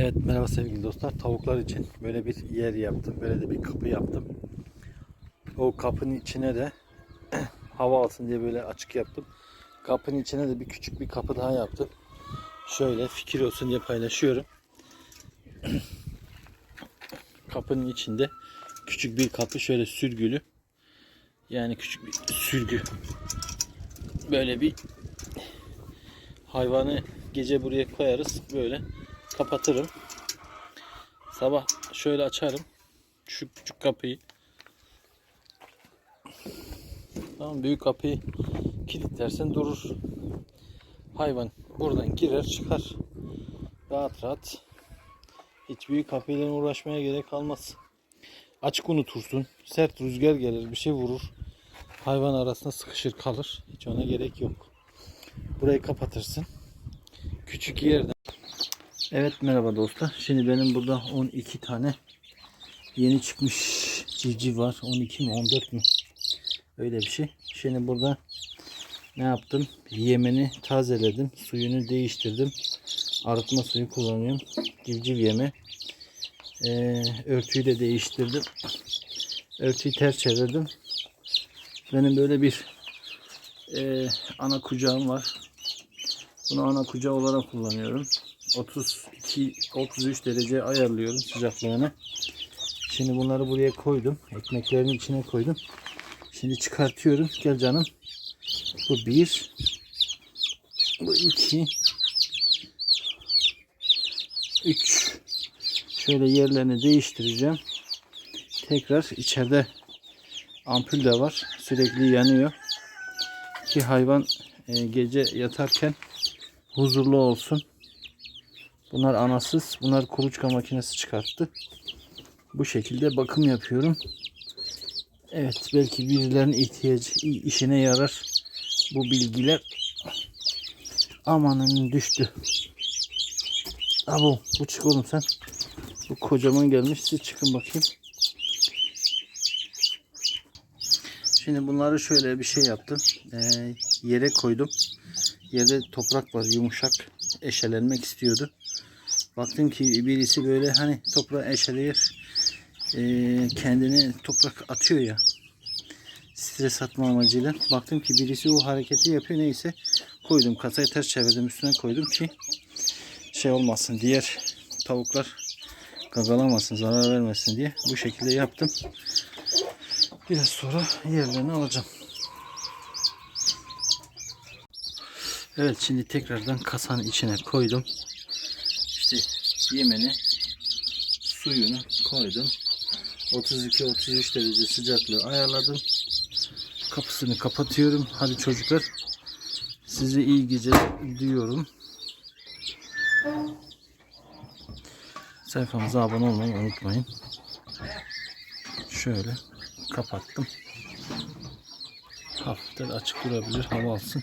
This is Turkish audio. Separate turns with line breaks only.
Evet merhaba sevgili dostlar. Tavuklar için böyle bir yer yaptım. Böyle de bir kapı yaptım. O kapının içine de hava alsın diye böyle açık yaptım. Kapının içine de bir küçük bir kapı daha yaptım. Şöyle fikir olsun diye paylaşıyorum. Kapının içinde küçük bir kapı şöyle sürgülü. Yani küçük bir sürgü. Böyle bir hayvanı gece buraya koyarız. Böyle kapatırım. Sabah şöyle açarım. Şu küçük kapıyı. Tamam büyük kapıyı kilitlersen durur. Hayvan buradan girer çıkar. Rahat rahat. Hiç büyük kapıyla uğraşmaya gerek kalmaz. Açık unutursun. Sert rüzgar gelir bir şey vurur. Hayvan arasında sıkışır kalır. Hiç ona gerek yok. Burayı kapatırsın. Küçük yerden Evet merhaba dostlar. Şimdi benim burada 12 tane yeni çıkmış civciv var. 12 mi 14 mü? Öyle bir şey. Şimdi burada ne yaptım? Yemeni tazeledim. Suyunu değiştirdim. Arıtma suyu kullanıyorum. Civciv yemi. Ee, örtüyü de değiştirdim. Örtüyü ters çevirdim. Benim böyle bir e, ana kucağım var. Bunu ana kucağı olarak kullanıyorum. 32 33 derece ayarlıyorum sıcaklığını. Şimdi bunları buraya koydum. Ekmeklerin içine koydum. Şimdi çıkartıyorum. Gel canım. Bu bir. Bu iki. Üç. Şöyle yerlerini değiştireceğim. Tekrar içeride ampul de var. Sürekli yanıyor. Ki hayvan e, gece yatarken huzurlu olsun. Bunlar anasız. Bunlar kuluçka makinesi çıkarttı. Bu şekilde bakım yapıyorum. Evet belki birilerinin ihtiyacı işine yarar bu bilgiler. Amanın düştü. Abo bu çık oğlum sen. Bu kocaman gelmiş. Siz çıkın bakayım. Şimdi bunları şöyle bir şey yaptım. Ee, yere koydum. Yerde toprak var yumuşak. Eşelenmek istiyordu. Baktım ki birisi böyle hani toprağı eşeleyir. Ee, kendini toprak atıyor ya. Stres atma amacıyla. Baktım ki birisi o hareketi yapıyor. Neyse koydum. Kasayı ters çevirdim. Üstüne koydum ki şey olmasın. Diğer tavuklar gagalamasın. Zarar vermesin diye. Bu şekilde yaptım. Biraz sonra yerlerini alacağım. Evet şimdi tekrardan kasanın içine koydum. İşte yemeni suyunu koydum. 32-33 derece sıcaklığı ayarladım. Kapısını kapatıyorum. Hadi çocuklar size iyi geceler diyorum. Sayfamıza abone olmayı unutmayın. Şöyle kapattım. Hafiften açık durabilir. Hava alsın.